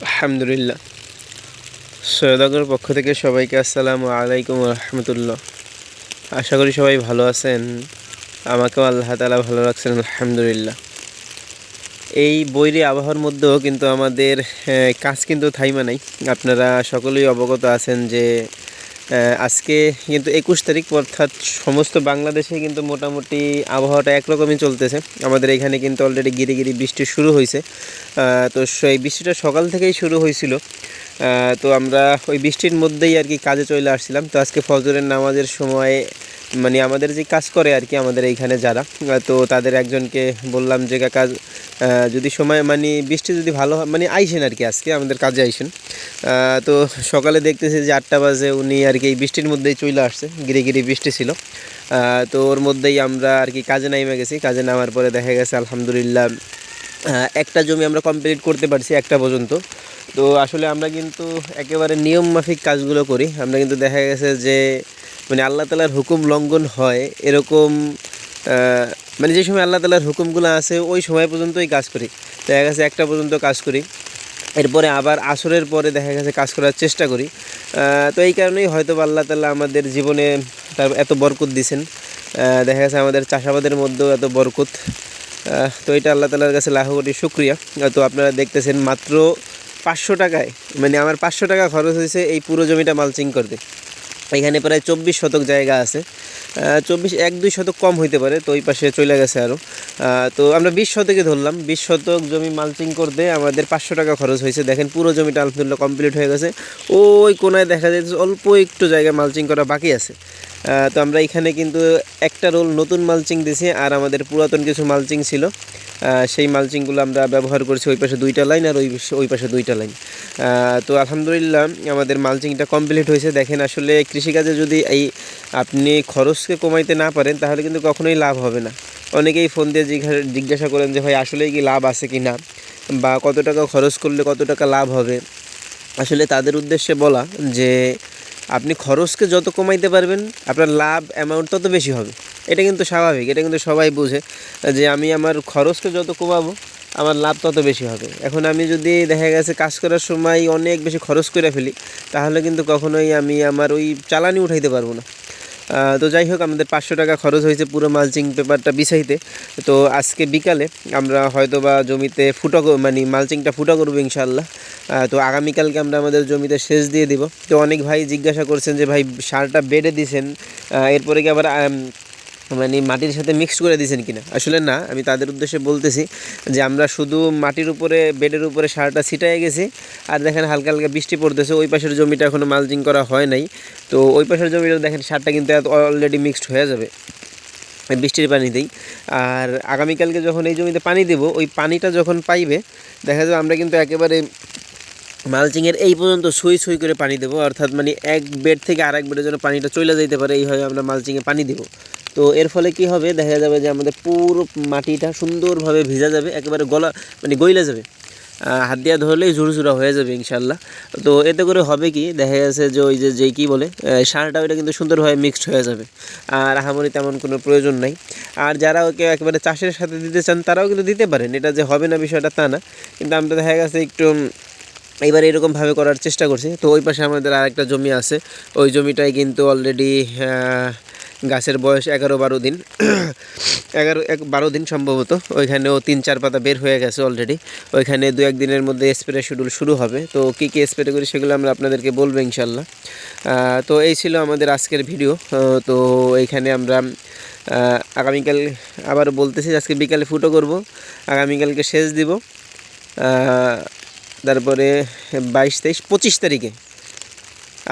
আলহামদুলিল্লাহ। সৈয়দাগর পক্ষ থেকে সবাইকে আসসালামু আলাইকুম রহমতুল্লাহ। আশা করি সবাই ভালো আছেন। আমাকেও আল্লাহ তালা ভালো রাখছেন, আলহামদুলিল্লাহ। এই বৈরী আবহাওয়ার মধ্যেও কিন্তু আমাদের কাজ কিন্তু থাইমা নাই। আপনারা সকলেই অবগত আছেন যে আজকে কিন্তু একুশ তারিখ, অর্থাৎ সমস্ত বাংলাদেশে কিন্তু মোটামুটি আবহাওয়াটা একরকমই চলতেছে। আমাদের এখানে কিন্তু অলরেডি গিরি গিরি বৃষ্টি শুরু হয়েছে। তো সেই বৃষ্টিটা সকাল থেকেই শুরু হয়েছিল। তো আমরা ওই বৃষ্টির মধ্যেই আর কি কাজে চলে আসছিলাম। তো আজকে ফজরের নামাজের সময় মানে আমাদের যে কাজ করে আর কি আমাদের এইখানে যারা তো তাদের একজনকে বললাম যে কাজ যদি সময় মানে বৃষ্টি যদি ভালো মানে আইসেন আর কি আজকে, আমাদের কাজে আইসেন। তো সকালে দেখতেছি যে আটটা বাজে, উনি আর কি বৃষ্টির মধ্যেই চলে আসছে। গিরি গিরি বৃষ্টি ছিল। তো ওর মধ্যেই আমরা আর কি কাজে নামে গেছি। কাজে নামার পরে দেখা গেছে, আলহামদুলিল্লাহ একটা জমি আমরা কমপ্লিট করতে পারছি একটা পর্যন্ত। তো আসলে আমরা কিন্তু একেবারে নিয়ম মাফিক কাজগুলো করি। আমরা কিন্তু দেখা গেছে যে মানে আল্লাহ তালার হুকুম লঙ্ঘন হয় এরকম মানে যে সময় আল্লাহ তালার হুকুমগুলো আছে, ওই সময় পর্যন্তই কাজ করি। দেখা গেছে একটা পর্যন্ত কাজ করি। এরপরে আবার আসরের পরে দেখা গেছে কাজ করার চেষ্টা করি। তো এই কারণেই হয়তো আল্লাহ তাল্লাহ আমাদের জীবনে তার এত বরকত দিছেন। দেখা গেছে আমাদের চাষাবাদের মধ্যেও এত বরকত। তো এটা আল্লাহ তালার কাছে লাখ কোটি শুক্রিয়া তো আপনারা দেখতেছেন মাত্র পাঁচশো টাকায় মানে আমার পাঁচশো টাকা খরচ হয়েছে এই পুরো জমিটা মালচিং করতে। এখানে প্রায় চব্বিশ শতক জায়গা আছে। চব্বিশ, এক, দুই শতক কম হইতে পারে, তো ওই পাশে চলে গেছে আরও তো আমরা বিশ শতকে ধরলাম, বিশ শতক জমি মালচিং করতে আমাদের পাঁচশো টাকা খরচ হয়েছে। দেখেন, পুরো জমিটা আলহামদুলিল্লাহ কমপ্লিট হয়ে গেছে। ওই কোনায় দেখা যাচ্ছে অল্প একটু জায়গায় মালচিং করা বাকি আছে। তো আমরা এখানে কিন্তু একটা রোল নতুন মালচিং দিছি আর আমাদের পুরাতন কিছু মালচিং ছিল। সেই মালচিংগুলো আমরা ব্যবহার করছি ওই পাশে দুইটা লাইন আর ওই ওই পাশে দুইটা লাইন। তো আলহামদুলিল্লাহ আমাদের মালচিংটা কমপ্লিট হয়েছে। দেখেন আসলে কৃষিকাজে যদি এই আপনি খরচকে কমাইতে না পারেন, তাহলে কিন্তু কখনোই লাভ হবে না। অনেকেই ফোন দিয়ে জিজ্ঞাসা করেন যে, ভাই আসলেই কি লাভ আছে কি না বা কত টাকা খরচ করলে কত টাকা লাভ হবে? আসলে তাদের উদ্দেশ্যে বলা যে, আপনি খরচকে যত কমাইতে পারবেন, আপনার লাভ অ্যামাউন্ট তত বেশি হবে। এটা কিন্তু স্বাভাবিক, এটা কিন্তু সবাই বোঝে। যে, আমি আমার খরচকে যত কমাবো আমার লাভ তত বেশি হবে। এখন আমি যদি দেখা গেছে কাজ করার সময় অনেক বেশি খরচ করে ফেলি, তাহলে কিন্তু কখনোই আমি আমার ওই চালানি উঠাইতে পারব না। তো যাই হোক, আমাদের পাঁচশো টাকা খরচ হয়েছে পুরো মালচিং পেপারটা বিছাইতে। তো আজকে বিকালে আমরা হয়তো বা জমিতে ফুটো মানে মালচিংটা ফুটো করব ইনশাল্লাহ তো আগামীকালকে আমরা আমাদের জমিতে সেচ দিয়ে দিব। তো অনেক ভাই জিজ্ঞাসা করছেন যে, ভাই, সারটা বেডে দিছেন। এরপরে কি আবার মানে মাটির সাথে মিক্স করে দিয়েছেন কিনা? আসলে না, আমি তাদের উদ্দেশ্যে বলতেছি যে আমরা শুধু মাটির উপরে, বেডের উপরে সারটা ছিটাই গেছি, আর দেখেন হালকা হালকা বৃষ্টি পড়তেছে, ওই পাশের জমিটা এখনও মালচিং করা হয় নাই। তো ওই পাশের জমিটা দেখেন, সারটা কিন্তু অলরেডি মিক্সড হয়ে যাবে বৃষ্টির পানিতেই। আর আগামীকালকে যখন এই জমিতে পানি দেব, ওই পানিটা যখন পাইবে, দেখা যাবে আমরা কিন্তু একেবারে মালচিংয়ের এই পর্যন্ত সুই সুই করে পানি দেবো, অর্থাৎ মানে এক বেড থেকে আরেক বেডের জন্য পানিটা চলে যেতে পারে, এইভাবে আমরা মালচিংয়ে পানি দেবো। তো এর ফলে কি হবে? দেখা যাবে যে আমাদের পুরো মাটিটা সুন্দরভাবে ভিজা যাবে, একেবারে গলা মানে গইলে যাবে। হাত দিয়া ধরলেই ঝুরঝুরা হয়ে যাবে ইনশাল্লাহ তো এতে করে হবে কি? দেখা যাচ্ছে যে ওই যে যেই কী বলে সারটা ওইটা কিন্তু সুন্দরভাবে মিক্সড হয়ে যাবে। আর আহামরি তেমন কোনো প্রয়োজন নাই। আর যারা ওকে একেবারে চাষের সাথে দিতে চান, তারাও কিন্তু দিতে পারেন। এটা যে হবে না বিষয়টা তা না। কিন্তু আমরা দেখা গেছে একটু এবার এরকমভাবে করার চেষ্টা করছি। তো ওই পাশে আমাদের আরেকটা জমি আছে। ওই জমিটায় কিন্তু অলরেডি গাছের বয়স এগারো বারো দিন। এগারো, এক, বারো দিন সম্ভবত। ওইখানেও তিন, চার পাতা বের হয়ে গেছে অলরেডি ওইখানে দু, এক দিনের মধ্যে স্প্রে শিডিউল শুরু হবে। তো কী কী স্প্রে করি সেগুলো আমরা আপনাদেরকে বলব ইনশাল্লাহ তো এই ছিল আমাদের আজকের ভিডিও তো এইখানে আমরা আগামীকাল আবার বলতেছি আজকে বিকালে ফুটো করব। আগামীকালকে সেচ দিব। তারপরে বাইশ, তেইশ, পঁচিশ তারিখে।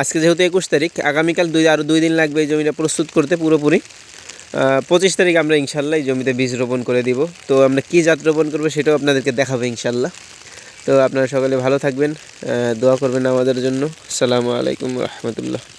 আজকে যেহেতু একুশ তারিখ, আগামীকাল দুই আরও দুই দিন লাগবে এই জমিটা প্রস্তুত করতে পুরোপুরি। পঁচিশ তারিখ আমরা ইনশাল্লাহ এই জমিতে বীজ রোপণ করে দিব। তো আমরা কী জাত রোপণ করব সেটাও আপনাদেরকে দেখাবো ইনশাল্লাহ। তো আপনারা সকলে ভালো থাকবেন দোয়া করবেন আমাদের জন্য। সালামু আলাইকুম রহমতুল্লাহ।